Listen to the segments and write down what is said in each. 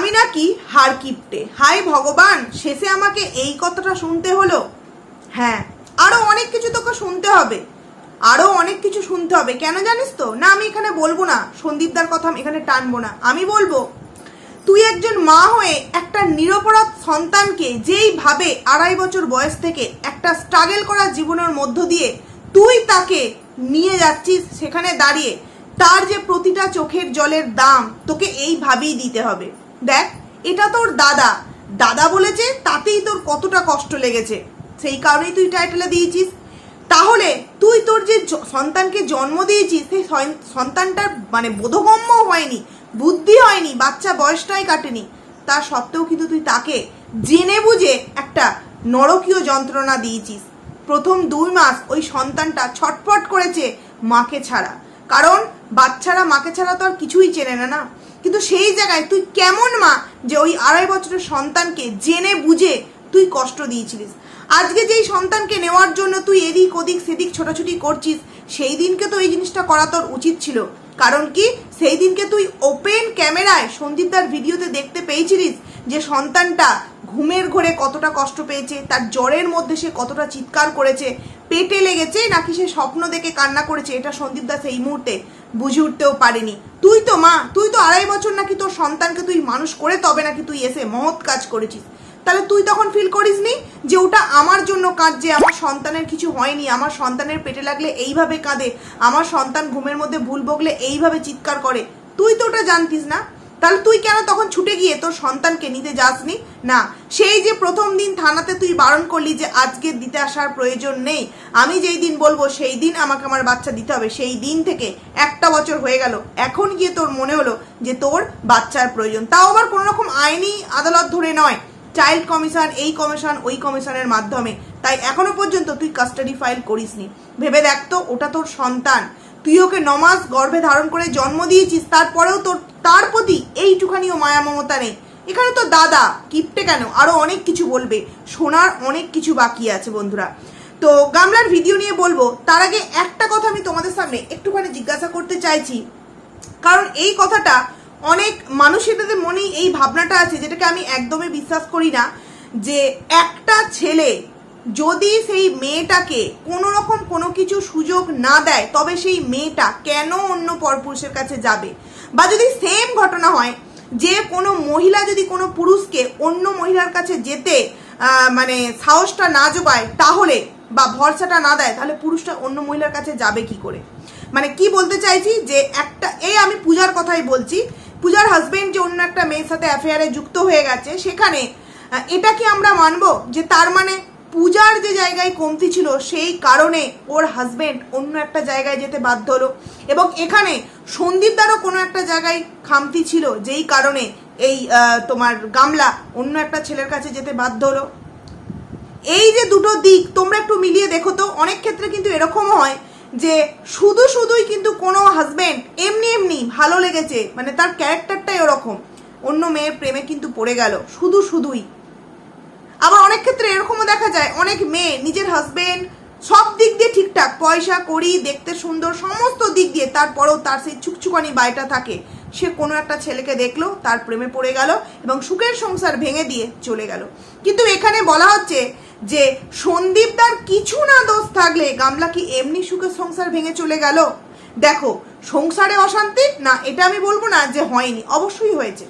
আমি নাকি হার কিপটে। হাই ভগবান, শেষে আমাকে এই কথাটা শুনতে হলো? হ্যাঁ আরও অনেক কিছু তোকে শুনতে হবে। আরও অনেক কিছু শুনতে হবে। কেন জানিস তো? না, আমি এখানে বলব না। সন্দীপদার কথা আমি এখানে টানবো না। আমি বলব, তুই একজন মা হয়ে একটা নিরপরাধ সন্তানকে যেইভাবে আড়াই বছর বয়স থেকে একটা স্ট্রাগল করা জীবনের মধ্য দিয়ে তুই তাকে নিয়ে যাচ্ছিস সেখানে দাঁড়িয়ে, তার যে প্রতিটা চোখের জলের দাম তোকে এইভাবেই দিতে হবে। দেখ, এটা তোর দাদা। দাদা বলেছে তাতেই তোর কতটা কষ্ট লেগেছে। সেই কারণেই তুই টাইটেলে দিয়েছিস। তাহলে তুই তোর যে সন্তানকে জন্ম দিয়েছিস, সেই সন- সন্তানটার মানে বোধগম্য হয়নি, বুদ্ধি হয়নি, বাচ্চা বয়সটাই কাটেনি। তা সত্ত্বেও কিন্তু তুই তাকে জেনে বুঝে একটা নরকীয় যন্ত্রণা দিয়েছিস। প্রথম দুই মাস ওই সন্তানটা ছটফট করেছে মাকে ছাড়া। কারণ বাচ্চারা মাকে ছাড়া তো আর কিছুই চেনে না না? কিন্তু সেই জায়গায় তুই কেমন মা যে ওই আড়াই বছরের সন্তানকে জেনে বুঝে তুই কষ্ট দিয়েছিলিস? আজকে যেই সন্তানকে নেওয়ার জন্য তুই এদিক ওদিক সেদিক ছোটাছুটি করছিস, সেই দিনকে তো এই জিনিসটা করা তোর উচিত ছিল। কারণ কি? সেই দিনকে তুই ওপেন ক্যামেরায় সন্দীপদার ভিডিওতে দেখতে পেয়েছিলিস যে সন্তানটা ঘুমের ঘোরে কতটা কষ্ট পেয়েছে, তার জ্বরের মধ্যে সে কতটা চিৎকার করেছে, পেটে লেগেছে নাকি সে স্বপ্ন দেখে কান্না করেছে, এটা সন্দীপ দাস এই মুহূর্তে বুঝে উঠতেও পারেনি। তুই তো মা, তুই তো আড়াই বছর নাকি তোর সন্তানকে তুই মানুষ করে তবে নাকি তুই এসে মহৎ কাজ করেছিস। তাহলে তুই তখন ফিল করিসনি যে ওটা আমার জন্য কাঁদছে, আমার সন্তানের কিছু হয়নি, আমার সন্তানের পেটে লাগলে এইভাবে কাঁদে, আমার সন্তান ঘুমের মধ্যে ভুল বগলে এইভাবে চিৎকার করে। তুই তো ওটা জানতিস না। তাহলে তুই কেন তখন ছুটে গিয়ে তোর সন্তানকে নিতে যাসনি? না, সেই যে প্রথম দিন থানাতে তুই বারণ করলি যে আজকে দিতে আসার প্রয়োজন নেই, আমি যেই দিন বলব সেই দিন আমাকে আমার বাচ্চা দিতে হবে, সেই দিন থেকে একটা বছর হয়ে গেল, এখন গিয়ে তোর মনে হলো যে তোর বাচ্চার প্রয়োজন। তাও আবার কোনো রকম আইনি আদালত ধরে নয়। চাইল্ড কমিশন এই কমিশন ওই কমিশনের মাধ্যমে। তাই এখনও পর্যন্ত তুই কাস্টাডি ফাইল করিসনি। ভেবে দেখ তো, ওটা তোর সন্তান। তুই ওকে নমাজ গর্ভে ধারণ করে জন্ম দিয়েছিস, তারপরেও তোর, তার প্রতি এইটুখানিও মায়া মমতা নেই। এখানে তো দাদা, কিপটে কেন? আরও অনেক কিছু বলবে। শোনার অনেক কিছু বাকি আছে, বন্ধুরা। তো গামলার ভিডিও নিয়ে বলব, তার আগে একটা কথা আমি তোমাদের সামনে একটুখানি জিজ্ঞাসা করতে চাইছি। কারণ এই কথাটা অনেক মানুষের মনেই এই ভাবনাটা আছে, যেটাকে আমি একদমই বিশ্বাস করি না, যে একটা ছেলে যদি সেই মেয়েটাকে কোনো রকম কোনো কিছু সুযোগ না দেয়, তবে সেই মেয়েটা কেন অন্য পরপুরুষের কাছে যাবে? বা যদি সেম ঘটনা হয়, যে কোনো মহিলা যদি কোনো পুরুষকে অন্য মহিলার কাছে যেতে মানে সাহসটা না জোগায়, তাহলে বা ভরসাটা না দেয়, তাহলে পুরুষটা অন্য মহিলার কাছে যাবে কি করে? মানে কি বলতে চাইছি যে একটা, এই আমি পূজার কথাই বলছি পূজার হাজবেন্ড যে অন্য একটা মেয়ের সাথে অ্যাফেয়ারে যুক্ত হয়ে গেছে, সেখানে এটা কি আমরা মানবো যে তার মানে পূজার যে জায়গায় কমতি ছিল, সেই কারণে ওর হাজবেন্ড অন্য একটা জায়গায় যেতে বাধ্য হলো এবং এখানে সন্দীপদারও কোনো একটা জায়গায় খামতি ছিল, যেই কারণে এই তোমার গামলা অন্য একটা ছেলের কাছে যেতে বাধ্য হলো। এই যে দুটো দিক, তোমরা একটু মিলিয়ে দেখো তো, অনেক ক্ষেত্রে কিন্তু এরকম হয় যে শুধু শুধুই কিন্তু কোনো হাজব্যান্ড এমনি এমনি ভালো লেগেছে মানে তার ক্যারেক্টারটাই ওরকম। অন্য মেয়ের প্রেমে কিন্তু পড়ে গেল, শুধু শুধুই। আবার অনেক ক্ষেত্রে এরকমও দেখা যায়, অনেক মেয়ে নিজের হাজব্যান্ড সব দিক দিয়ে ঠিকঠাক, পয়সা করি দেখতে সুন্দর, সমস্ত দিক দিয়ে তারপরেও তার সেই ছুকছুকানি বাড়িটা থাকে। সে কোনো একটা ছেলেকে দেখল, তার প্রেমে পড়ে গেল এবং সুখের সংসার ভেঙে দিয়ে চলে গেল। কিন্তু এখানে বলা হচ্ছে যে সন্দীপদার কিছু না দোষ থাকলে গামলা কি এমনি সুখের সংসার ভেঙে চলে গেল? দেখো, সংসারে অশান্তি? না, এটা আমি বলব না যে হয়নি, অবশ্যই হয়েছে।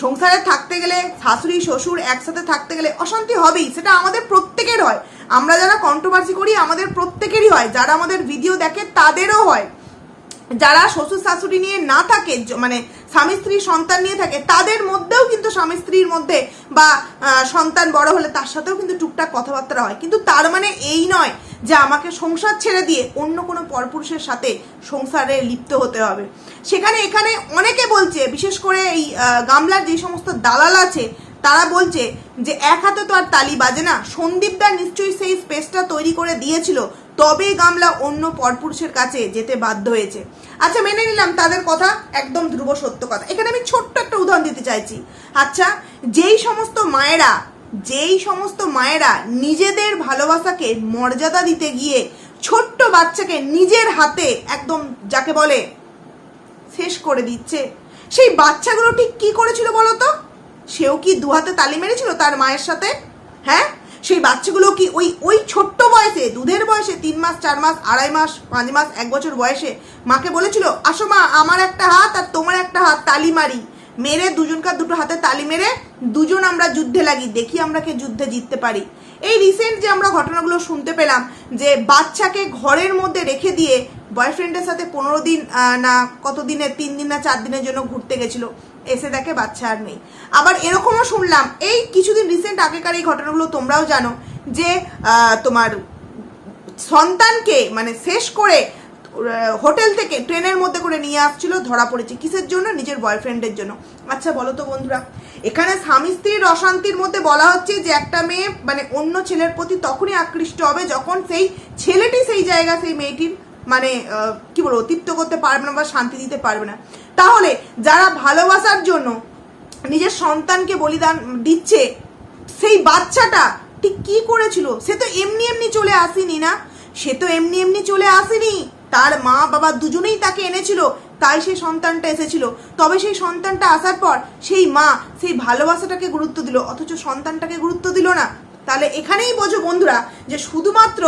সংসারে থাকতে গেলে, শাশুড়ি, শ্বশুর একসাথে থাকতে গেলে অশান্তি হবেই, সেটা আমাদের প্রত্যেকের হয়। আমরা যারা কন্ট্রোভার্সি করি, আমাদের প্রত্যেকেরই হয়। যারা আমাদের ভিডিও দেখে, তাদেরও হয়। যারা শ্বশুর শাশুড়ি নিয়ে না থাকে মানে স্বামী, স্ত্রী, সন্তান নিয়ে থাকে, তাদের মধ্যেও কিন্তু স্বামী, স্ত্রীর মধ্যে বা সন্তান বড় হলে তার সাথেও কিন্তু টুকটাক কথাবার্তা হয়। কিন্তু তার মানে এই নয় যে আমাকে সংসার ছেড়ে দিয়ে অন্য কোনো পরপুরুষের সাথে সংসারে লিপ্ত হতে হবে। সেখানে, এখানে অনেকে বলছে, বিশেষ করে এই গামলার যে সমস্ত দালাল আছে, তারা বলছে যে, এক হাতে তো আর তালি বাজে না। সন্দীপদা নিশ্চয়ই সেই স্পেসটা তৈরি করে দিয়েছিল তবে গামলা অন্য পরপুরুষের কাছে যেতে বাধ্য হয়েছে। আচ্ছা মেনে নিলাম, তাদের কথা একদম ধ্রুব সত্য কথা। এখানে আমি ছোট্ট একটা উদাহরণ দিতে চাইছি। আচ্ছা যেই সমস্ত মায়েরা, যেই সমস্ত মায়েরা নিজেদের ভালোবাসাকে মর্যাদা দিতে গিয়ে ছোট্ট বাচ্চাকে নিজের হাতে একদম যাকে বলে শেষ করে দিচ্ছে, সেই বাচ্চাগুলো ঠিক কি করেছিল বলো তো? সেও কি দু হাতে তালি মেরেছিল তার মায়ের সাথে? হ্যাঁ? সেই বাচ্চাগুলো কি ওই ওই ছোট্ট বয়সে দুধের বয়সে তিন মাস, চার মাস, আড়াই মাস, পাঁচ মাস, এক বছর বয়সে মাকে বলেছিল, আসো মা, আমার একটা হাত আর তোমার একটা হাত তালি মারি। মেরে দুজনকার দুটো হাতে তালি মেরে দুজন আমরা যুদ্ধে লাগি, দেখি আমরা কে যুদ্ধে জিততে পারি। এই রিসেন্ট যে আমরা ঘটনাগুলো শুনতে পেলাম, যে বাচ্চাকে ঘরের মধ্যে রেখে দিয়ে বয়ফ্রেন্ডের সাথে পনেরো দিন না কত দিনের তিন দিন না চার দিনের জন্য ঘুরতে গেছিল, এসে দেখে বাচ্চা আর নেই। আবার এরকমও শুনলাম, এই কিছুদিন রিসেন্ট আগেকার এই ঘটনাগুলো তোমরাও জানো, যে তোমার সন্তানকে মানে শেষ করে হোটেল থেকে ট্রেনের মধ্যে করে নিয়ে আসছিল, ধরা পড়েছে। কিসের জন্য? নিজের বয়ফ্রেন্ডের জন্য। আচ্ছা বলো তো বন্ধুরা। এখানে স্বামী স্ত্রীর অশান্তির মধ্যে বলা হচ্ছে যে, একটা মেয়ে মানে অন্য ছেলের প্রতি তখনই আকৃষ্ট হবে যখন সেই ছেলেটি সেই জায়গা, সেই মেয়েটির মানে কি বলব তৃপ্ত করতে পারবে না বা শান্তি দিতে পারবে না। তাহলে যারা ভালোবাসার জন্য নিজের সন্তানকে বলিদান দিচ্ছে, সেই বাচ্চাটা ঠিক কি করেছিল? সে তো এমনি এমনি চলে আসেনি না? সে তো এমনি এমনি চলে আসেনি। তার মা বাবা দুজনেই তাকে এনেছিল, তাই সেই সন্তানটা এসেছিল। তবে সেই সন্তানটা আসার পর সেই মা সেই ভালোবাসাটাকে গুরুত্ব দিল, অথচ সন্তানটাকে গুরুত্ব দিল না। তাহলে এখানেই বোঝো বন্ধুরা যে শুধুমাত্র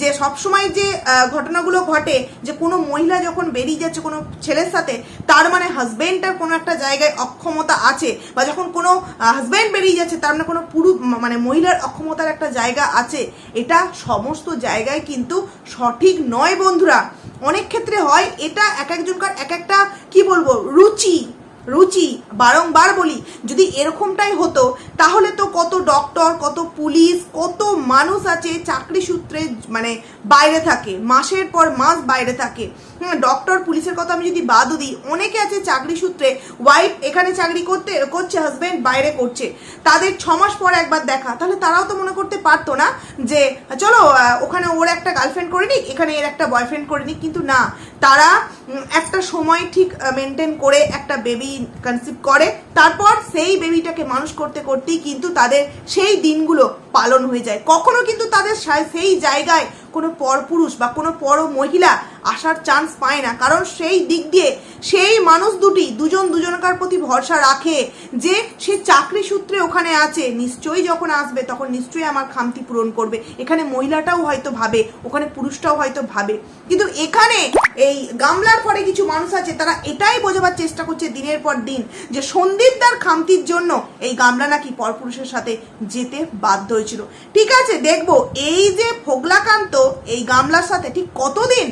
যে সবসময় যে ঘটনাগুলো ঘটে, যে কোনো মহিলা যখন বেরিয়ে যাচ্ছে কোনো ছেলের সাথে, তার মানে হাজব্যান্ডটার কোনো একটা জায়গায় অক্ষমতা আছে, বা যখন কোনো হাজব্যান্ড বেরিয়ে যাচ্ছে, তার মানে কোনো পুরুষ মানে মহিলার অক্ষমতার একটা জায়গা আছে। এটা সমস্ত জায়গায় কিন্তু সঠিক নয় বন্ধুরা। অনেক ক্ষেত্রে হয়, এটা এক একজনকার এক একটা, কি বলব, রুচি। রুচি বারংবার বলি, যদি এরকমটাই হতো, তাহলে তো কত ডক্টর কত পুলিশ কত মানুষ আছে চাকরি সূত্রে মানে বাইরে থাকে, মাসের পর মাস বাইরে থাকে। হ্যাঁ ডক্টর পুলিশের কথা আমি যদি বাদও দিই, অনেকে আছে চাকরি সূত্রে ওয়াইফ এখানে চাকরি করতে, করছে হাজব্যান্ড বাইরে করছে। তাদের ছ মাস পর একবার দেখা, তাহলে তারাও তো মনে করতে পারতো না যে, চলো ওখানে ওর একটা গার্লফ্রেন্ড করে নিক, এখানে এর একটা বয়ফ্রেন্ড করে নিক, কিন্তু না। তারা একটা সময় ঠিক মেনটেন করে একটা বেবি কনসিভ করে, তারপর সেই বেবিটাকে মানুষ করতে করতেই কিন্তু তাদের সেই দিনগুলো পালন হয়ে যায়। কখনো কিন্তু তাদের সেই জায়গায় কোনো পরপুরুষ বা কোনো পর মহিলা আসার চান্স পায় না। কারণ সেই দিক দিয়ে সেই মানুষ দুটি, দুজন দুজনকার প্রতি ভরসা রাখে যে সে চাকরি সূত্রে ওখানে আছে। নিশ্চয়ই যখন আসবে, তখন নিশ্চয়ই আমার খামতি পূরণ করবে। এখানে মহিলাটাও হয়তো ভাবে, ওখানে পুরুষটাও হয়তো ভাবে। কিন্তু এখানে এই গামলার পরে কিছু মানুষ আছে, তারা এটাই বোঝাবার চেষ্টা করছে দিনের পর দিন যে সন্দীপদার খামতির জন্য এই গামলা নাকি পরপুরুষের সাথে যেতে বাধ্য হয়েছিল। ঠিক আছে, দেখব এই যে ফোগলাকান্ত এই গামলার সাথে ঠিক কতদিন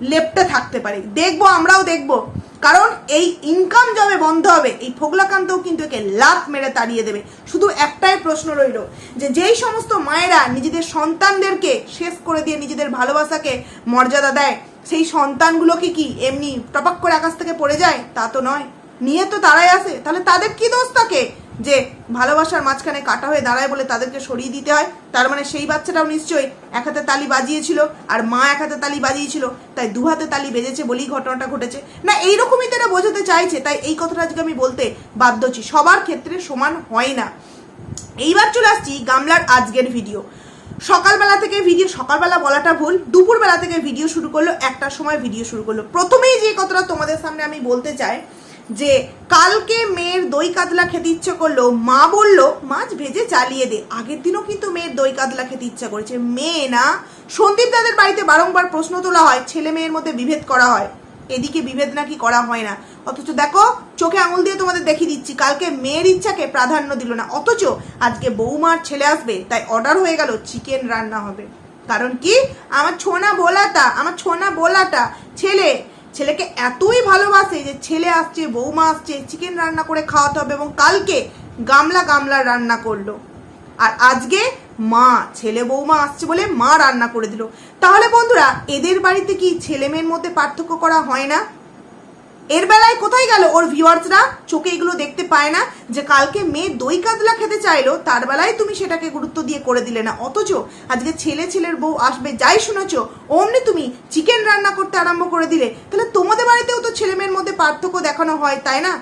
লেপটে থাকতে পারে। দেখব, আমরাও দেখব। কারণ এই ইনকাম যবে বন্ধ হবে, এই ফোগলাকান্তও কিন্তু একে লাত মেরে তাড়িয়ে দেবে। শুধু একটাই প্রশ্ন রইল, যে যেই সমস্ত মায়েরা নিজেদের সন্তানদেরকে শেষ করে দিয়ে নিজেদের ভালোবাসাকে মর্যাদা দেয়, সেই সন্তানগুলোকে কি এমনি টপাক করে আকাশ থেকে পড়ে যায়? তা তো নয়। নিয়ে তো তারাই আসে। তাহলে তাদের কি দোষ থাকে? যে ভালোবাসার মাঝখানে কাটা হয়ে দাঁড়ায় বলে তাদেরকে সরিয়ে দিতে হয়, তার মানে সেই বাচ্চাটাও নিশ্চয়ই এক হাতে তালি বাজিয়েছিল আর মা এক হাতে তালি বাজিয়েছিল, তাই দু হাতে তালি বেজেছে বলেই ঘটনাটা ঘটেছে। না, এইরকমই তারা বোঝাতে চাইছে, তাই এই কথাটা আজকে আমি বলতে বাধ্য হচ্ছি। সবার ক্ষেত্রে সমান হয় না। এইবার চলে আসছি গামলার আজকের ভিডিও। সকালবেলা থেকে ভিডিও, সকালবেলা বলাটা ভুল, দুপুরবেলা থেকে ভিডিও শুরু করল, একটার সময় ভিডিও শুরু করল। প্রথমেই যে কথাটা তোমাদের সামনে আমি বলতে চাই যে কালকে মেয়ের দই কাতলা খেতে ইচ্ছে করল, মা বলল, মাছ ভেজে চালিয়ে দে। আগের দিনও কিন্তু মেয়ের দই কাতলা খেতে ইচ্ছা করেছে। মেয়ে না, সন্দীপ দাদের বাড়িতে বারংবার প্রশ্ন তোলা হয়, ছেলে মেয়ের মধ্যে বিভেদ করা হয়। এদিকে বিভেদ নাকি করা হয় না। অথচ দেখো, চোখে আঙুল দিয়ে তোমাদের দেখিয়ে দিচ্ছি, কালকে মেয়ের ইচ্ছাকে প্রাধান্য দিল না। অথচ আজকে বৌমার ছেলে আসবে, তাই অর্ডার হয়ে গেল চিকেন রান্না হবে। কারণ কি? আমার ছোনা বোলাটা, আমার ছোনা বোলাটা, ছেলে ছেলেকে এতই ভালোবাসে যে ছেলে আসছে, বৌমা আসছে চিকেন রান্না করে খাওয়াতে হবে এবং কালকে গামলা গামলা রান্না করল। আর আজকে মা, ছেলে বৌমা আসছে বলে মা রান্না করে দিল। তাহলে বন্ধুরা, এদের বাড়িতে কি ছেলে মেয়ের মধ্যে পার্থক্য করা হয় না? এর বেলায় কোথায় গেল ওর ভিউয়ার্সরা চোখে এগুলো দেখতে পায় না। যে কালকে মেয়ে দই কাতলা খেতে চাইলো, তার বেলায় তুমি সেটাকে গুরুত্ব দিয়ে করে দিলে না। অথচ আজকে ছেলে ছেলের বউ আসবে, যাই শুনেছ, অমনি তুমি চিকেন রান্না করতে আরম্ভ করে দিলে। তাহলে তোমাদের বাড়িতেও তো ছেলে মেয়ের মধ্যে পার্থক্য দেখানো হয়, তাই না?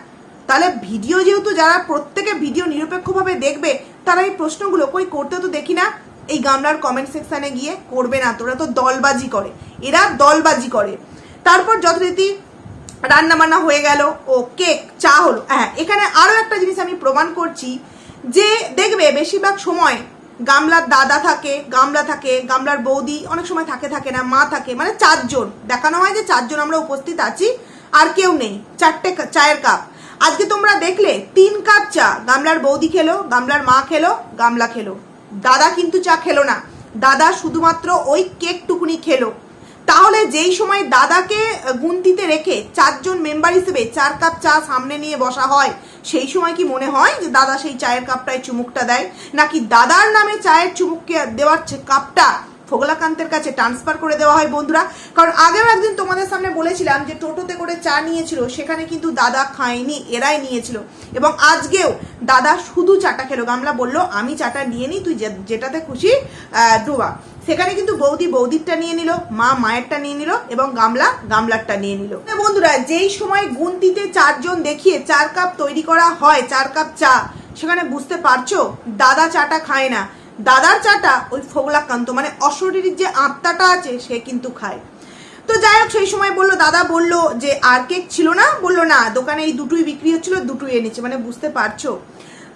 তাহলে ভিডিও যেহেতু যারা প্রত্যেকে ভিডিও নিরপেক্ষভাবে দেখবে, তারা এই প্রশ্নগুলো কই করতে তো দেখি না। এই গামলার কমেন্ট সেকশানে গিয়ে করবে না, তোরা তো দলবাজি করে। এরা দলবাজি করে। তারপর যথারীতি রান্না বান্না হয়ে গেল, ও কেক, চা হলো। হ্যাঁ এখানে আরও একটা জিনিস আমি প্রমাণ করছি যে, দেখবে বেশিরভাগ সময় গামলার দাদা থাকে, গামলা থাকে, গামলার বৌদি অনেক সময় থাকে থাকে না, মা থাকে মানে চারজন। দেখানো হয় যে চারজন আমরা উপস্থিত আছি, আর কেউ নেই, চারটে চায়ের কাপ। আজকে তোমরা দেখলে, তিন কাপ চা, গামলার বৌদি খেলো, গামলার মা খেলো, গামলা খেলো। দাদা কিন্তু চা খেলো না। দাদা শুধুমাত্র ওই কেক টুকুনি খেলো। তাহলে যেই সময় দাদাকে গুনতিতে রেখে চারজন মেম্বার হিসেবে চার কাপ চা সামনে নিয়ে বসা হয়, সেই সময় কি মনে হয় যে দাদা সেই চায়ের কাপটায় চুমুকটা দেয়? নাকি দাদার নামে চায়ের চুমুককে দেওয়ার কাপটা ফোগলাকান্তের কাছে ট্রান্সফার করে দেওয়া হয় বন্ধুরা। কারণ আগেও একদিন তোমাদের সামনে বলেছিলাম যে টোটোতে করে চা নিয়েছিল, সেখানে কিন্তু দাদা খায়নি, এরাই নিয়েছিল। এবং আজকেও দাদা শুধু চাটা খেলো। গামলা বলল, আমি চাটা নিয়ে নিই তুই যেটাতে খুশি ডোবা। সেখানে কিন্তু বৌদি বৌদিরটা নিয়ে নিল, মা মায়েরটা নিয়ে নিল এবং গামলা গামলারটা নিয়ে নিল। বন্ধুরা, যেই সময় গুনতিতে চারজন দেখিয়ে চার কাপ তৈরি করা হয়, চার কাপ চা, সেখানে বুঝতে পারছ, দাদা চাটা খায় না। দাদার চাটা ওই ফোগলাকান্ত মানে অশরীর যে আত্মাটা আছে, সে কিন্তু খায়। তো যাই হোক, সেই সময় বলল, দাদা বলল যে আর কেক ছিল না? বলল, না, দোকানে এই দুটোই বিক্রি হচ্ছিল, দুটোই এনেছে। মানে বুঝতে পারছ?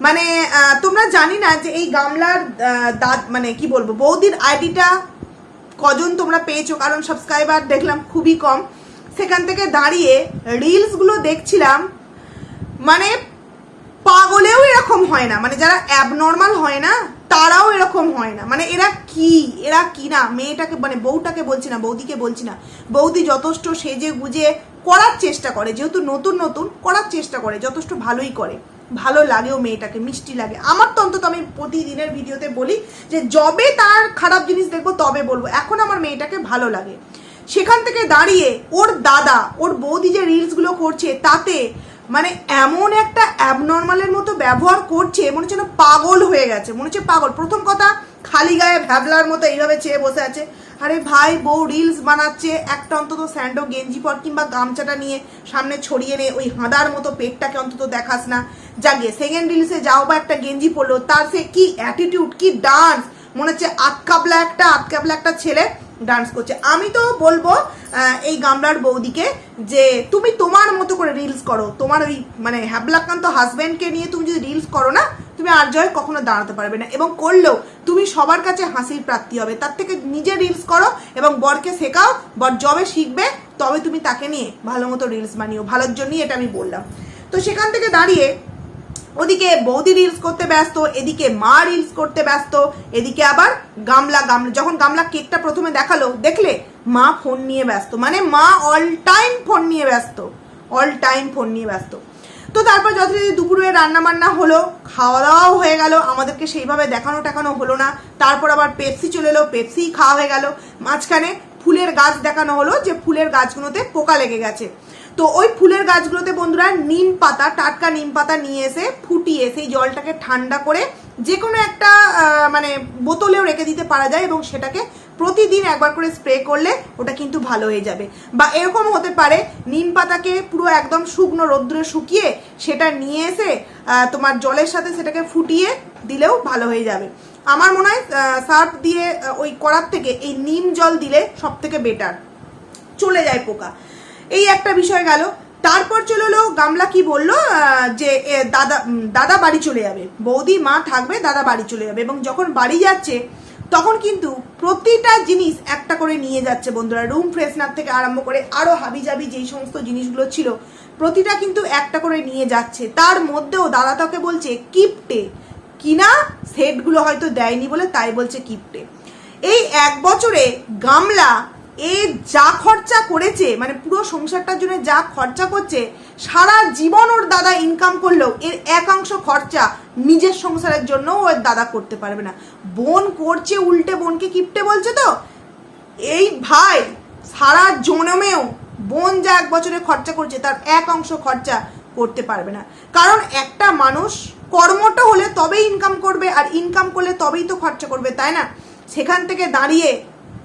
মানে তোমরা জানি না যে এই গামলার দাঁত মানে কি বলব, বৌদির আইডিটা কজন তোমরা পেয়েছ? কারণ সাবস্ক্রাইবার দেখলাম খুবই কম। সেখান থেকে দাঁড়িয়ে রিলসগুলো দেখছিলাম মানে পাগলেও এরকম হয় না। মানে যারা অ্যাবনর্মাল হয় না তারাও এরকম হয় না। মানে এরা কি? এরা কি না? মেয়েটাকে মানে বউটাকে বলছি না, বৌদিকে বলছি না। বৌদি যথেষ্ট সেজে গুজে করার চেষ্টা করে, যেহেতু নতুন নতুন করার চেষ্টা করে, যথেষ্ট ভালোই করে। ভালো লাগেও মেয়েটাকে, মিষ্টি লাগে। আমার তো অন্তত আমি প্রতিদিনের ভিডিওতে বলি যে, যবে তার খারাপ জিনিস দেখব, তবে বলব। এখন আমার মেয়েটাকে ভালো লাগে। সেখান থেকে দাঁড়িয়ে ওর দাদা, ওর বৌদি যে রিলসগুলো করছে, তাতে মানে এমন একটা অ্যাবনর্মালের মতো ব্যবহার করছে, মনে হচ্ছে পাগল হয়ে গেছে, মনে হচ্ছে পাগল। প্রথম কথা, খালি গায়ে ভ্যাবলার মতো এইভাবে চেয়ে বসে আছে। আরে ভাই, বউ রিলস বানাচ্ছে, একটা অন্তত স্যান্ডো, গেঞ্জি পর কিংবা গামছাটা নিয়ে সামনে ছড়িয়ে নে, ওই হাঁদার মতো পেটটাকে অন্তত দেখাস না। যাকে সেকেন্ড রিলসে যাও বা একটা গেঞ্জি পরলো তার সে কি অ্যাটিটিউড কি ডান্স মনে হচ্ছে আতকাবলা একটা আতকাবলা একটা ছেলে ডান্স করছে। আমি তো বলব এই গামলার বৌদিকে যে তুমি তোমার মতো করে রিলস করো। তোমার ওই মানে হ্যাবলাকান্ত হাজব্যান্ডকে নিয়ে তুমি যদি রিলস করো না, তুমি আর জয় কখনো দাঁড়াতে পারবে না। এবং করলেও তুমি সবার কাছে হাসির প্রাপ্তি হবে। তার থেকে নিজে রিলস করো এবং বরকে শেখাও, বর জবে শিখবে, তবে তুমি তাকে নিয়ে ভালো মতো রিলস বানিও। ভালোর জন্যই এটা আমি বললাম। তো সেখান থেকে দাঁড়িয়ে ওদিকে বৌদি রিলস করতে ব্যস্ত, এদিকে মা রিলস করতে ব্যস্ত, এদিকে আবার গামলা গামলা যখন গামলা কেকটা প্রথমে দেখাল, দেখলে মা ফোন নিয়ে ব্যস্ত। মানে মা অল টাইম ফোন নিয়ে ব্যস্ত। অল টাইম ফোন নিয়ে ব্যস্ত। তো তারপর যথারীতি দুপুরে রান্না বান্না হলো খাওয়া দাওয়াও হয়ে গেল, আমাদেরকে সেইভাবে দেখানো টেখানো হলো না। তারপর আবার পেপসি চলে এলো পেপসি খাওয়া হয়ে গেল। মাঝখানে ফুলের গাছ দেখানো হলো, যে ফুলের গাছগুলোতে পোকা লেগে গেছে। তো ওই ফুলের গাছগুলোতে বন্ধুরা নিম পাতা, টাটকা নিম পাতা নিয়ে এসে ফুটিয়ে সেই জলটাকে ঠান্ডা করে যে কোনো একটা মানে বোতলেও রেখে দিতে পারা যায় এবং সেটাকে প্রতিদিন একবার করে স্প্রে করলে ওটা কিন্তু ভালো হয়ে যাবে। বা এরকম হতে পারে নিম পাতাকে পুরো একদম শুকনো রোদ্রে শুকিয়ে সেটা নিয়ে এসে তোমার জলের সাথে সেটাকে ফুটিয়ে দিলেও ভালো হয়ে যাবে। আমার মনে হয় সার্ফ দিয়ে ওই করার থেকে এই নিম জল দিলে সব থেকে বেটার। চলে যায় পোকা। এই একটা বিষয় গেল। তারপর চলে এলো, গামলা কি বলল যে দাদা দাদা বাড়ি চলে যাবে। বৌদি, মা থাকবে, দাদা বাড়ি চলে যাবে। এবং যখন বাড়ি যাচ্ছে, তখন কিন্তু প্রতিটা জিনিস একটা করে নিয়ে যাচ্ছে বন্ধুরা। রুম ফ্রেশনার থেকে আরম্ভ করে আরও হাবি জাবি যেই সমস্ত জিনিসগুলো ছিল, প্রতিটা কিন্তু একটা করে নিয়ে যাচ্ছে। তার মধ্যেও দাদা তাকে বলছে, কিপটে। কিনা সেটগুলো হয়তো দেয়নি বলে তাই বলছে কিপটে। এই এক বছরে গামলা এ যা খরচা করেছে মানে পুরো সংসারটার জন্য যা খরচা করছে, সারা জীবন ওর দাদা ইনকাম করলেও এর একাংশ খরচা নিজের সংসারের জন্য ওর দাদা করতে পারবে না। বোন করছে উল্টে, বোনকে কিপটে বলছে তো? এই ভাই, সারা জনমেও বোন যা এক বছরে খরচা করছে, তার এক অংশ খরচা করতে পারবে না। কারণ একটা মানুষ কর্মটা হলে তবেই ইনকাম করবে, আর ইনকাম করলে তবেই তো খরচা করবে, তাই না? সেখান থেকে দাঁড়িয়ে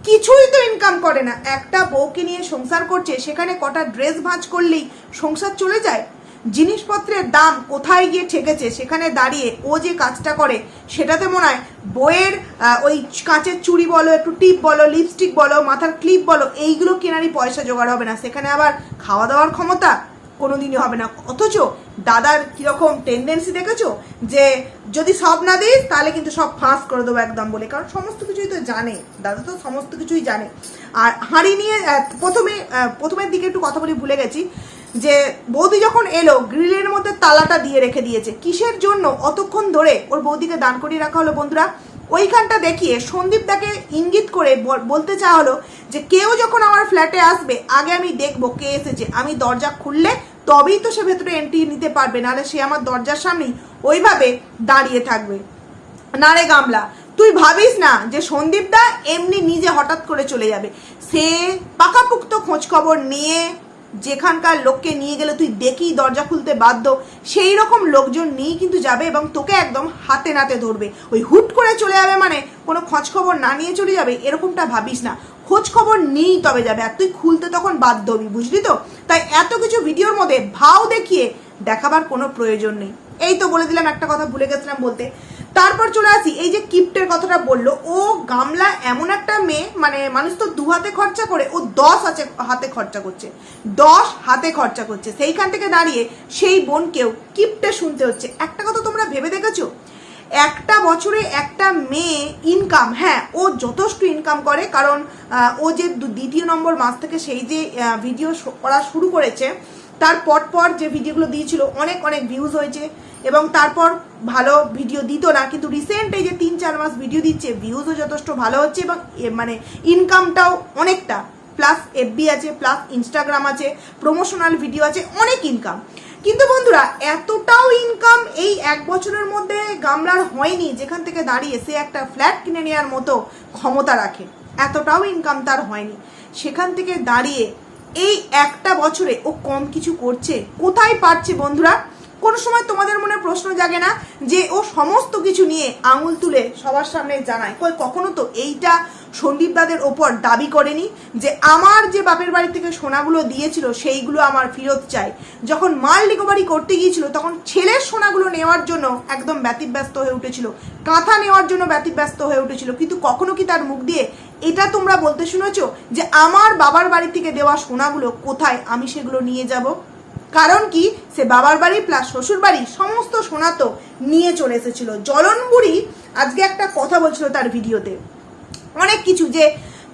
কিছুই তো ইনকাম করে না। একটা বউকে নিয়ে সংসার করছে, সেখানে কটা ড্রেস ভাঁজ করলেই সংসার চলে যায়? জিনিসপত্রের দাম কোথায় গিয়ে ঠেকেছে? সেখানে দাঁড়িয়ে ও যে কাজটা করে, সেটাতে মনে হয় বইয়ের ওই কাঁচের চুড়ি বলো, একটু টিপ বলো লিপস্টিক বলো, মাথার ক্লিপ বলো, এইগুলো কেনারই পয়সা জোগাড় হবে না। সেখানে আবার খাওয়া দাওয়ার ক্ষমতা? কোনোদিনই হবে না। অথচ দাদার কীরকম টেন্ডেন্সি দেখেছ? যে যদি সব না দিস, তাহলে কিন্তু সব ফাঁস করে দেবো একদম বলে। কারণ সমস্ত কিছুই তো জানে। দাদা তো সমস্ত কিছুই জানে। আর হাঁড়ি নিয়ে প্রথমে প্রথমের দিকে একটু কথা বলি, ভুলে গেছি। যে বৌদি যখন এলো, গ্রিলের মধ্যে তালাটা দিয়ে রেখে দিয়েছে। কিসের জন্য? অতক্ষণ ধরে ওর বৌদিকে দান করিয়ে রাখা হলো, বন্ধুরা। ওইখানটা দেখিয়ে সন্দীপ তাকে ইঙ্গিত করে বলতে চাওয়া হলো যে কেউ যখন আমার ফ্ল্যাটে আসবে, আগে আমি দেখব কে এসেছে। আমি দরজা খুললে তবেই তো সে ভেতরে এন্ট্রি নিতে পারবে, নাহলে সে আমার দরজার সামনেই ওইভাবে দাঁড়িয়ে থাকবে। না রে গামলা, তুই ভাবিস না যে সন্দীপ দা এমনি নিজে হঠাৎ করে চলে যাবে? সে পাকাপুক্ত খোঁজখবর নিয়ে যেখানকার লোককে নিয়ে গেলে তুই দেখি দরজা খুলতে বাধ্য। সেই রকম লোকজন নিয়েই কিন্তু যাবে এবং তোকে একদম হাতে নাতে ধরবে। ওই হুট করে চলে যাবে মানে কোনো খোঁজ খবর না নিয়ে চলে যাবে এরকমটা ভাবিস না। খোঁজ খবর নিয়েই তবে যাবে আর তুই খুলতে তখন বাধ্য হবি, বুঝলি তো? তাই এত কিছু ভিডিওর মধ্যে ভাও দেখিয়ে দেখাবার কোনো প্রয়োজন নেই। এই তো বলে দিলাম একটা কথা ভুলে গেছিলাম বলতে। তারপর চলে আসি, এই যে কিপ্টের কথাটা বলল, ও গামলা এমন একটা মেয়ে মানে মানুষ তো দু হাতে খরচা করে, ও দশ আছে হাতে খরচা করছে, দশ হাতে খরচা করছে, সেইখান থেকে দাঁড়িয়ে সেই বোনকেও কিপ্টে শুনতে হচ্ছে। একটা কথা তোমরা ভেবে দেখেছ? একটা বছরে একটা মেয়ে ইনকাম হ্যাঁ ও যথেষ্ট ইনকাম করে, কারণ ও যে দ্বিতীয় নম্বর মাস থেকে সেই যে ভিডিও করা শুরু করেছে তার পর পর যে ভিডিওগুলো দিয়েছিল, অনেক অনেক ভিউজ হয়েছে এবং তারপর ভালো ভিডিও দিত না। কিন্তু রিসেন্ট এই যে তিন, চার মাস ভিডিও দিচ্ছে ভিউজও যথেষ্ট ভালো হচ্ছে এবং মানে ইনকামটাও অনেকটা। প্লাস এফবি আছে প্লাস ইনস্টাগ্রাম আছে প্রমোশনাল ভিডিও আছে, অনেক ইনকাম কিন্তু বন্ধুরা, এতটাও ইনকাম এই এক বছরের মধ্যে গামলার হয়নি, যেখান থেকে দাঁড়িয়ে সে একটা ফ্ল্যাট কিনে নেওয়ার মতো ক্ষমতা রাখে। এতটাও ইনকাম তার হয়নি। সেখান থেকে দাঁড়িয়ে এই একটা বছরে ও কম কিছু করছে? কোথায় পারছে বন্ধুরা? কোনো সময় তোমাদের মনে প্রশ্ন জাগে না যে ও সমস্ত কিছু নিয়ে আঙুল তুলে সবার সামনে জানায়। কখনো তো এইটা সন্দীপ দাদের ওপর দাবি করেনি যে আমার যে বাপের বাড়ি থেকে সোনাগুলো দিয়েছিল, সেইগুলো আমার ফেরত চাই। যখন মাল রিকভারি করতে গিয়েছিল, তখন ছেলের সোনাগুলো নেওয়ার জন্য একদম ব্যতিব্যস্ত হয়ে উঠেছিল। কাঁথা নেওয়ার জন্য ব্যতিব্যস্ত হয়ে উঠেছিল। কিন্তু কখনো কি তার মুখ দিয়ে এটা তোমরা বলতে শুনেছো যে আমার বাবার বাড়ি থেকে দেওয়া সোনাগুলো কোথায়? আমি সেগুলো নিয়ে যাব। কারণ কি? সে বাবার বাড়ি প্লাস শ্বশুর বাড়ি সমস্ত সোনা তো নিয়ে চলে এসেছিল। জলন বুড়ি আজকে একটা কথা বলছিল তার ভিডিওতে। অনেক কিছু যে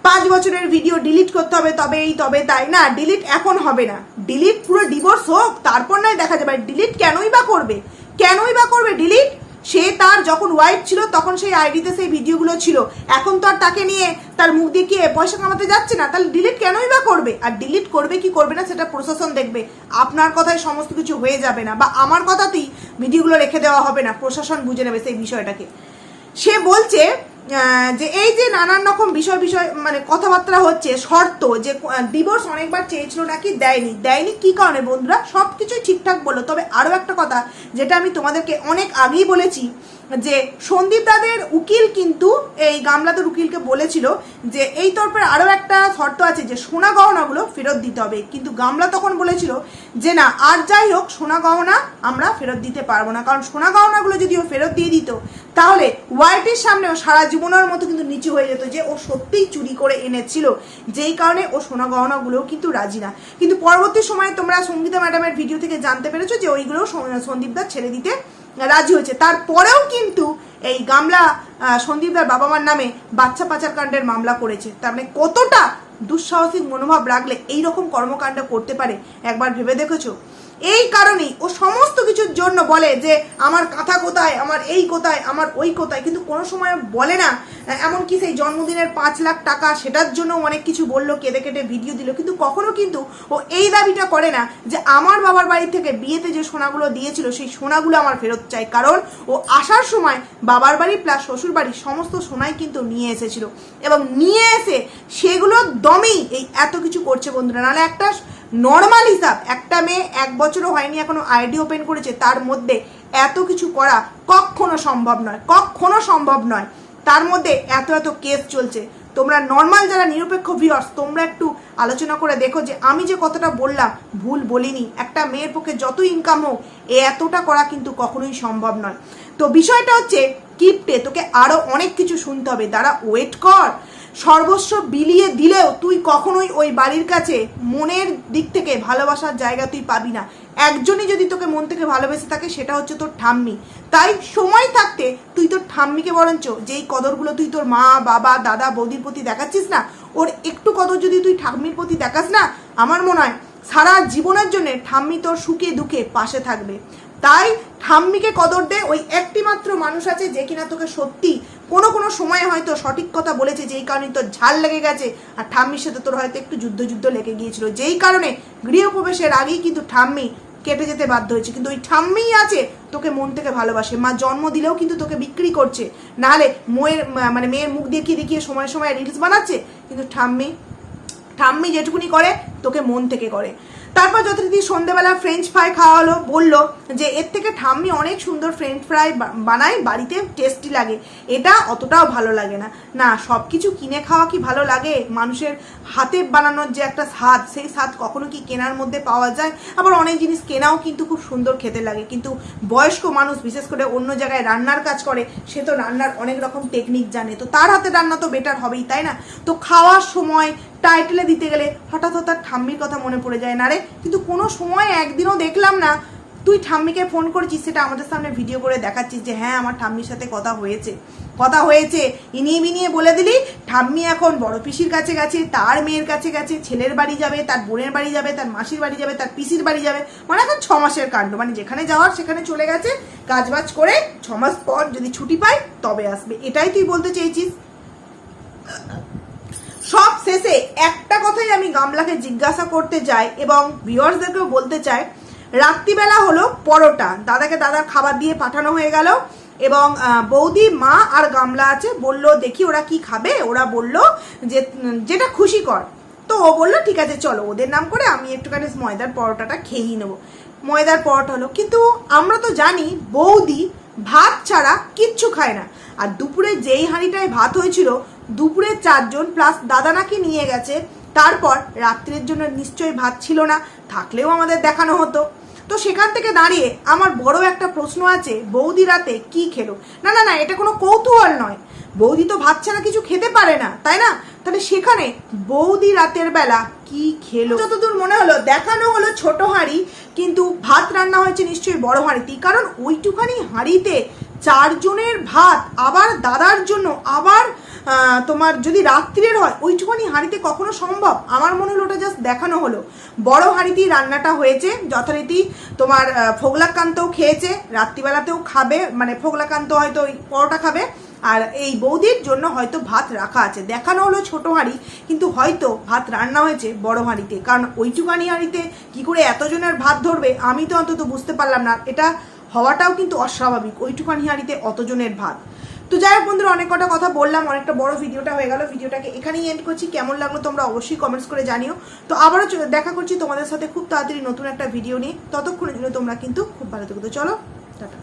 পাঁচ বছরের ভিডিও ডিলিট করতে হবে তবে এই তবে তাই না? ডিলিট এখন হবে না। ডিলিট পুরো ডিভোর্স হোক, তারপর নয় দেখা যাবে। ডিলিট কেনই বা করবে? কেনই বা করবে ডিলিট সে তার যখন ওয়াইফ ছিল, তখন সেই আইডিতে সেই ভিডিওগুলো ছিল। এখন তো আর তাকে নিয়ে তার মুখ দিয়ে পয়সা কামাতে যাচ্ছে না? তাহলে ডিলিট কেনই বা করবে? আর ডিলিট করবে কি করবে না সেটা প্রশাসন দেখবে। আপনার কথায় সমস্ত কিছু হয়ে যাবে না। বা আমার কথাতেই ভিডিওগুলো রেখে দেওয়া হবে না। প্রশাসন বুঝে নেবে সেই বিষয়টাকে। সে বলছে যে এই যে নানান রকম বিষয় বিষয় মানে কথাবার্তা হচ্ছে, শর্ত যে ডিভোর্স অনেকবার চেয়েছিল নাকি দেয়নি। দেয়নি কি কারণে বন্ধুরা? সব কিছুই ঠিকঠাক বলো তবে আরও একটা কথা, যেটা আমি তোমাদেরকে অনেক আগেই বলেছি, যে সন্দীপ দাদের উকিল কিন্তু এই গামলাদের উকিলকে বলেছিল যে, এই তরফের আরও একটা শর্ত আছে যে, সোনা গহনাগুলো ফেরত দিতে হবে। কিন্তু গামলা তখন বলেছিল যে না, আর যাই হোক, সোনা গহনা আমরা ফেরত দিতে পারব না। কারণ সোনা গহনাগুলো যদি ও ফেরত দিয়ে দিত, তাহলে ওয়াইটির সামনেও সারা জীবনের মতো কিন্তু নিচু হয়ে যেত যে ও সত্যিই চুরি করে এনেছিল। যেই কারণে ও সোনা গহনাগুলোও কিন্তু রাজি না। কিন্তু পরবর্তী সময়ে তোমরা সঙ্গীতা ম্যাডামের ভিডিও থেকে জানতে পেরেছ যে ওইগুলো সন্দীপদার ছেড়ে দিতে রাজি হয়েছে। তারপরেও কিন্তু এই গামলা সন্দীপদার বাবা মার নামে বাচ্চা পাচার কাণ্ডের মামলা করেছে। তার মানে কতটা দুঃসাহসিক মনোভাব রাখলে এই রকম কর্মকাণ্ড করতে পারে? একবার ভেবে দেখেছ? এই কারণেই ও সমস্ত কিছুর জন্য বলে যে, আমার কাঁথা কোথায়? আমার এই কোথায়? আমার ওই কোথায়? কিন্তু কোনো সময় বলে না। এমনকি সেই জন্মদিনের পাঁচ লাখ টাকা সেটার জন্য অনেক কিছু বলল, কেঁদে কেটে ভিডিও দিল। কিন্তু কখনো কিন্তু ও এই দাবিটা করে না যে, আমার বাবার বাড়ি থেকে বিয়েতে যে সোনাগুলো দিয়েছিল, সেই সোনাগুলো আমার ফেরত চাই। কারণ ও আসার সময় বাবার বাড়ি প্লাস শ্বশুর বাড়ি সমস্ত সোনাই কিন্তু নিয়ে এসেছিল। এবং নিয়ে এসে সেগুলোর দমেই এই এত কিছু করছে বন্ধুরা। নাহলে একটা নর্মাল হিসাব, একটা মেয়ে এক বছরও হয়নি, এখনও আইডি ওপেন করেছে, তার মধ্যে এত কিছু করা কখনো সম্ভব নয়, কখনো সম্ভব নয়। তার মধ্যে এত এত কেস চলছে। তোমরা নর্মাল যারা নিরপেক্ষ ভিউয়ার্স তোমরা একটু আলোচনা করে দেখো যে আমি যে কথাটা বললাম, ভুল বলিনি। একটা মেয়ের পক্ষে যত ইনকাম হোক, এ এতটা করা কিন্তু কখনোই সম্ভব নয়। তো বিষয়টা হচ্ছে কিপটে তোকে আরও অনেক কিছু শুনতে হবে। দাঁড়া ওয়েট কর। সর্বস্ব বিলিয়ে দিলেও তুই কখনোই ওই বাড়ির কাছে মনের দিক থেকে ভালোবাসার জায়গা তুই পাবি না। একজনই যদি তোকে মন থেকে ভালোবেসে থাকে, সেটা হচ্ছে তোর ঠাম্মি। তাই সময় থাকতে তুই তোর ঠাম্মিকে বরঞ্চ যেই কদরগুলো তুই তোর মা, বাবা, দাদা, বৌদির প্রতি দেখাচ্ছিস না, ওর একটু কদর যদি তুই ঠাম্মির প্রতি দেখাস না, আমার মনে হয় সারা জীবনের জন্য ঠাম্মি তোর সুখে দুঃখে পাশে থাকবে। তাই ঠাম্মিকে কদর দে, ওই একটি মাত্র মানুষ আছে যে কিনা তোকে সত্যি কোনো কোনো সময় হয়তো সঠিক কথা বলেছে, যেই কারণে তোর ঝাল লেগে গেছে। আর ঠাম্মির সাথে তোর হয়তো একটু যুদ্ধ যুদ্ধ লেগে গিয়েছিল। যেই কারণে গৃহপ্রবেশের আগেই কিন্তু ঠাম্মি কেটে যেতে বাধ্য হয়েছে। কিন্তু ওই ঠাম্মিই আছে তোকে মন থেকে ভালোবাসে। মা জন্ম দিলেও কিন্তু তোকে বিক্রি করছে। নাহলে মেয়ের মানে মেয়ের মুখ দেখিয়ে দেখিয়ে সময় সময় রিলস বানাচ্ছে। কিন্তু ঠাম্মি ঠাম্মি যেটুকুনি করে, তোকে মন থেকে করে। তারপর যথারীতি সন্ধেবেলা ফ্রেঞ্চ ফ্রাই খাওয়া হলো, বলল যে এর থেকে ঠাম্মি অনেক সুন্দর ফ্রেঞ্চ ফ্রাই বানায়, বাড়িতে টেস্টি লাগে। এটা অতটাও ভালো লাগে না। না সব কিছু কিনে খাওয়া কি ভালো লাগে? মানুষের হাতে বানানোর যে একটা স্বাদ, সেই স্বাদ কখনো কি কেনার মধ্যে পাওয়া যায়? আবার অনেক জিনিস কেনাও কিন্তু খুব সুন্দর খেতে লাগে। কিন্তু বয়স্ক মানুষ, বিশেষ করে অন্য জায়গায় রান্নার কাজ করে, সে তো রান্নার অনেক রকম টেকনিক জানে। তো তার হাতে রান্না তো বেটার হবেই, তাই না? তো খাওয়ার সময় টাইটেলে দিতে গেলে হঠাৎ হঠাৎ ঠাম্মির কথা মনে পড়ে যায়। না রে, কিন্তু কোনো সময় একদিনও দেখলাম না। তুই ঠাম্মিকে ফোন করেছিস, সেটা আমাদের সামনে ভিডিও করে দেখাচ্ছিস যে হ্যাঁ আমার ঠাম্মির সাথে কথা হয়েছে। কথা হয়েছে। ইনিয়ে বিনিয়ে বলে দিলি, ঠাম্মি এখন বড় পিসির কাছে গেছে, তার মেয়ের কাছে গেছে, ছেলের বাড়ি যাবে, তার বোনের বাড়ি যাবে, তার মাসির বাড়ি যাবে, তার পিসির বাড়ি যাবে। মানে এখন ছ মাসের কাণ্ড। মানে যেখানে যাওয়ার, সেখানে চলে গেছে। কাজবাজ করে ছ মাস পর যদি ছুটি পায়, তবে আসবে। এটাই তুই বলতে চেয়েছিস? সব শেষে একটা কথাই আমি গামলাকে জিজ্ঞাসা করতে চাই এবং ভিউয়ার্সদেরকেও বলতে চাই, রাত্রিবেলা হলো পরোটা। দাদাকে দাদার খাবার দিয়ে পাঠানো হয়ে গেল এবং বৌদি, মা আর গামলা আছে। বলল, দেখি ওরা কি খাবে? ওরা বলল যে, যেটা খুশি কর। তো ও বলল, ঠিক আছে, চলো। ওদের নাম করে আমি একটুখানি ময়দার পরোটাটা খেয়েই নেব। ময়দার পরোটা হলো। কিন্তু আমরা তো জানি, বৌদি ভাত ছাড়া কিচ্ছু খায় না। আর দুপুরে যেই হাঁড়িটায় ভাত হয়েছিল দুপুরে চারজন প্লাস দাদা নাকি নিয়ে গেছে। তারপর রাত্রের জন্য নিশ্চয়ই ভাত ছিল না, থাকলেও আমাদের দেখানো হতো। তো সেখান থেকে দাঁড়িয়ে আমার বড় একটা প্রশ্ন আছে, বৌদি রাতে কি খেলো? না না না, এটা কোনো কৌতূহল নয়। বৌদি তো ভাত ছাড়া কিছু খেতে পারে না, তাই না? তাহলে সেখানে বৌদি রাতের বেলা কি খেলো? যতদূর মনে হলো, দেখানো হলো ছোট হাঁড়ি, কিন্তু ভাত রান্না হয়েছে নিশ্চয়ই বড় হাঁড়িতেই। কারণ ওইটুখানি হাঁড়িতে চারজনের ভাত, আবার দাদার জন্য আবার তোমার যদি রাত্রির হয় ওইটুখানি হাঁড়িতে কখনো সম্ভব? আমার মনে হলো ওটা জাস্ট দেখানো হলো। বড় হাঁড়িতেই রান্নাটা হয়েছে, যথারীতি তোমার ফোগলাকান্তও খেয়েছে, রাত্রিবেলাতেও খাবে মানে ফোগলাকান্ত হয়তো ওই পরোটা খাবে, আর এই বৌদির জন্য হয়তো ভাত রাখা আছে। দেখানো হলো ছোট হাঁড়ি, কিন্তু হয়তো ভাত রান্না হয়েছে বড় হাঁড়িতে। কারণ ওইটুকানি হাঁড়িতে কি করে এতজনের ভাত ধরবে, আমি তো অন্তত বুঝতে পারলাম না। এটা হওয়াটাও কিন্তু অস্বাভাবিক, ওইটুকানি হাঁড়িতে অতজনের ভাত। তো যাই হোক বন্ধুরা, অনেক কটা কথা বললাম, অনেকটা বড় ভিডিওটা হয়ে গেল। ভিডিওটাকে এখানেই এন্ড করছি। কেমন লাগল তোমরা অবশ্যই কমেন্টস করে জানিও। তো আবারও দেখা করছি তোমাদের সাথে খুব তাড়াতাড়ি নতুন একটা ভিডিও নিয়ে। ততক্ষণের জন্য তোমরা কিন্তু খুব ভালো থেকো। তো চলো, টাটা।